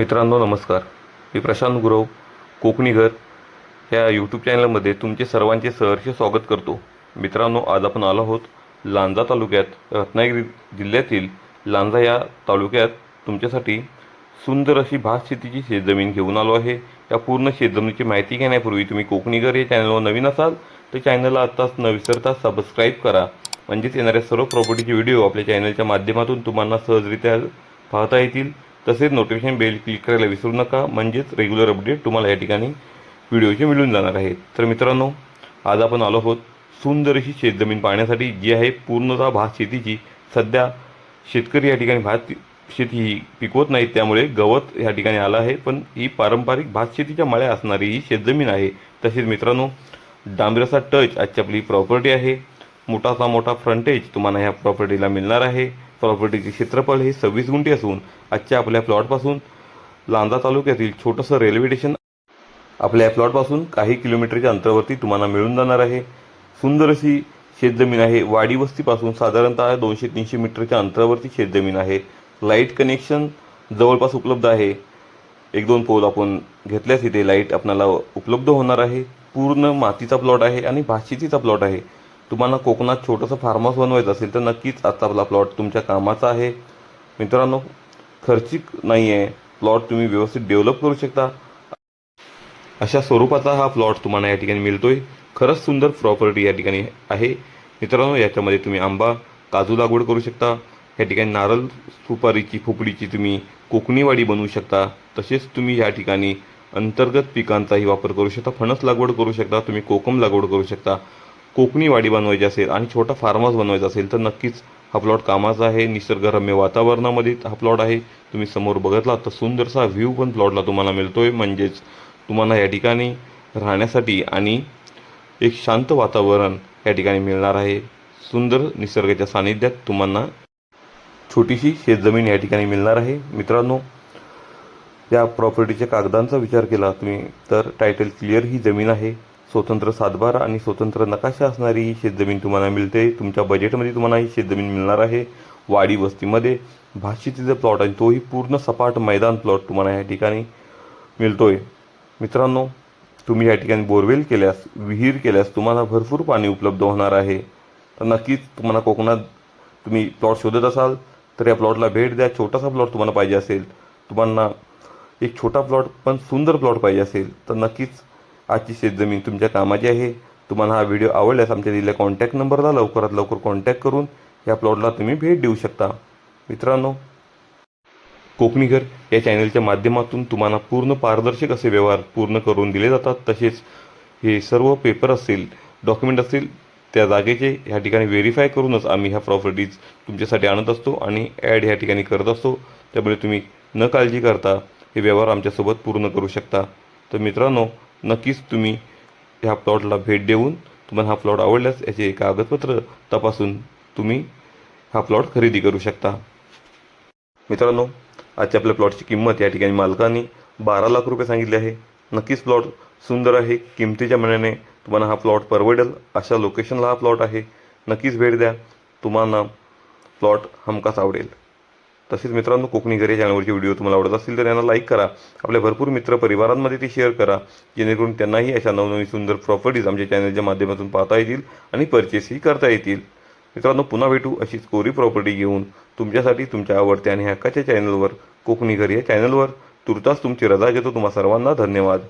मित्रांनो नमस्कार. मी प्रशांत गुरव कोकणीघर ह्या यूट्यूब चॅनलमध्ये तुमचे सर्वांचे सहर्ष स्वागत करतो. मित्रांनो आज आपण आलो आहोत लांजा तालुक्यात रत्नागिरी जिल्ह्यातील लांजा या तालुक्यात. तुमच्यासाठी सुंदर अशी भात शेतीची शेतजमीन घेऊन आलो आहे. या पूर्ण शेतजमिनीची माहिती घेण्यापूर्वी तुम्ही कोकणीघर या चॅनलवर नवीन असाल तर चॅनलला आत्ताच न विसरता सबस्क्राईब करा. म्हणजेच येणाऱ्या सर्व प्रॉपर्टीचे व्हिडिओ आपल्या चॅनलच्या माध्यमातून तुम्हाला सहजरित्या पाहता येतील. तसेच नोटिफिकेशन बेल क्लिक करायला विसरू नका. म्हणजेच रेग्युलर अपडेट तुम्हाला या ठिकाणी व्हिडिओचे मिळून जाणार आहेत. तर मित्रांनो आज आपण आलो आहोत सुंदर अशी शेतजमीन पाहण्यासाठी जी आहे पूर्णतः भात शेतीची. सध्या शेतकरी या ठिकाणी भात शेती ही पिकवत नाहीत त्यामुळे गवत या ठिकाणी आलं आहे. पण ही पारंपरिक भात शेतीच्या मळ्या असणारी ही शेतजमीन आहे. तसेच मित्रांनो डांबऱ्याचा टच आजची आपली प्रॉपर्टी आहे. मोठाचा मोठा फ्रंटेज तुम्हाला ह्या प्रॉपर्टीला मिळणार आहे. प्रॉपर्टीचे क्षेत्रफळ हे सव्वीस गुंठे असून आजच्या आपल्या प्लॉटपासून लांजा तालुक्यातील छोटंसं रेल्वे स्टेशन आपल्या या प्लॉटपासून काही किलोमीटरच्या अंतरावरती तुम्हाला मिळून जाणार आहे. सुंदर अशी शेतजमीन आहे. वाडी वस्तीपासून साधारणतः दोनशे तीनशे मीटरच्या अंतरावरती शेतजमीन आहे. लाइट कनेक्शन जवळपास उपलब्ध आहे. एक दोन पोल आपण घेतल्यास इथे लाइट आपणाला उपलब्ध होणार आहे. पूर्ण मातीचा प्लॉट आहे आणि भातशेतीचा प्लॉट आहे. तुम्हाला कोकणात छोटंसं फार्म हाऊस बनवायचं असेल तर नक्कीच आजचा आपला प्लॉट तुमच्या कामाचा आहे. मित्रांनो खर्चिक नाही आहे प्लॉट तुम्ही व्यवस्थित डेव्हलप करू शकता. अशा स्वरूपाचा हा प्लॉट तुम्हाला या ठिकाणी मिळतोय. खरंच सुंदर प्रॉपर्टी या ठिकाणी आहे. मित्रांनो याच्यामध्ये तुम्ही आंबा काजू लागवड करू शकता. या ठिकाणी नारळ सुपारीची फुपडीची तुम्ही कोकणीवाडी बनवू शकता. तसेच तुम्ही या ठिकाणी अंतर्गत पिकांचाही वापर करू शकता. फणस लागवड करू शकता. तुम्ही कोकम लागवड करू शकता. कोकणी वाडी बनवायची असेल आणि छोटा फार्म हाऊस बनवायचा असेल तर नक्कीच हा प्लॉट कामाचा आहे. निसर्गरम्य वातावरणामध्ये हा प्लॉट आहे. तुम्ही समोर बघितला तर सुंदरसा व्ह्यू पण प्लॉटला तुम्हाला मिळतो आहे म्हणजेच तुम्हाला या ठिकाणी राहण्यासाठी आणि एक शांत वातावरण या ठिकाणी मिळणार आहे. सुंदर निसर्गाच्या सानिध्यात तुम्हाला छोटीशी शेतजमीन या ठिकाणी मिळणार आहे. मित्रांनो या प्रॉपर्टीच्या कागदांचा विचार केला तुम्ही तर टायटल क्लिअर ही जमीन आहे. स्वतंत्र सातबार आणि स्वतंत्र नकाशा असणारी ही शेतजमीन तुम्हाला मिळते. तुमच्या बजेटमध्ये तुम्हाला ही शेतजमीन मिळणार आहे. वाडी वस्तीमध्ये भातशेतीचा प्लॉट आहे तोही पूर्ण सपाट मैदान प्लॉट तुम्हाला या ठिकाणी मिळतोय. मित्रांनो तुम्ही या ठिकाणी बोरवेल केल्यास विहीर केल्यास तुम्हाला भरपूर पाणी उपलब्ध होणार आहे. तर नक्कीच तुम्हाला कोकणात तुम्ही प्लॉट शोधत असाल तर या प्लॉटला भेट द्या. छोटासा प्लॉट तुम्हाला पाहिजे असेल तुम्हाला एक छोटा प्लॉट पण सुंदर प्लॉट पाहिजे असेल तर नक्कीच आजची शेतजमीन तुमच्या कामाची आहे. तुम्हाला हा व्हिडिओ आवडल्यास आमच्या दिलेल्या कॉन्टॅक्ट नंबरला लवकरात लवकर कॉन्टॅक्ट करून या प्लॉटला तुम्ही भेट देऊ शकता. मित्रांनो कोकणी घर या चॅनलच्या माध्यमातून तुम्हाला पूर्ण पारदर्शक असे व्यवहार पूर्ण करून दिले जातात. तसेच हे सर्व पेपर असतील डॉक्युमेंट असतील त्या जागेचे ह्या ठिकाणी व्हेरीफाय करूनच आम्ही ह्या प्रॉपर्टीज तुमच्यासाठी आणत असतो आणि ॲड ह्या ठिकाणी करत असतो. त्यामुळे तुम्ही न काळजी करता हे व्यवहार आमच्यासोबत पूर्ण करू शकता. तर मित्रांनो नक्कीच तुम्ही ह्या प्लॉटला भेट देऊन तुम्हाला हा प्लॉट आवडल्यास याचे कागदपत्र तपासून तुम्ही हा प्लॉट खरेदी करू शकता. मित्रांनो आजच्या आपल्या प्लॉटची किंमत या ठिकाणी मालकाने बारा लाख रुपये सांगितले आहे. नक्कीच प्लॉट सुंदर आहे. किमतीच्या मनाने तुम्हाला हा प्लॉट परवडेल. अशा लोकेशनला हा प्लॉट आहे. नक्कीच भेट द्या. तुम्हाला प्लॉट हमखास आवडेल. तसेच मित्रांनो कोकणी घरी चॅनलवरचे व्हिडिओ तुम्हाला आवडत असतील तर यांना लाईक करा. आपल्या भरपूर मित्र परिवारांमध्ये ते शेअर करा. जेणेकरून त्यांनाही अशा नवनवीन सुंदर प्रॉपर्टीज आमच्या चॅनलच्या माध्यमातून पाहता येतील आणि परचेसही करता येतील. मित्रांनो पुन्हा भेटू अशीच कोरी प्रॉपर्टी घेऊन. तुमच्यासाठी तुमच्या आवडत्या आणि हक्काच्या चॅनलवर कोकणी घरी या चॅनलवर तुर्तास तुमची रजा घेतो. तुम्हा सर्वांना धन्यवाद.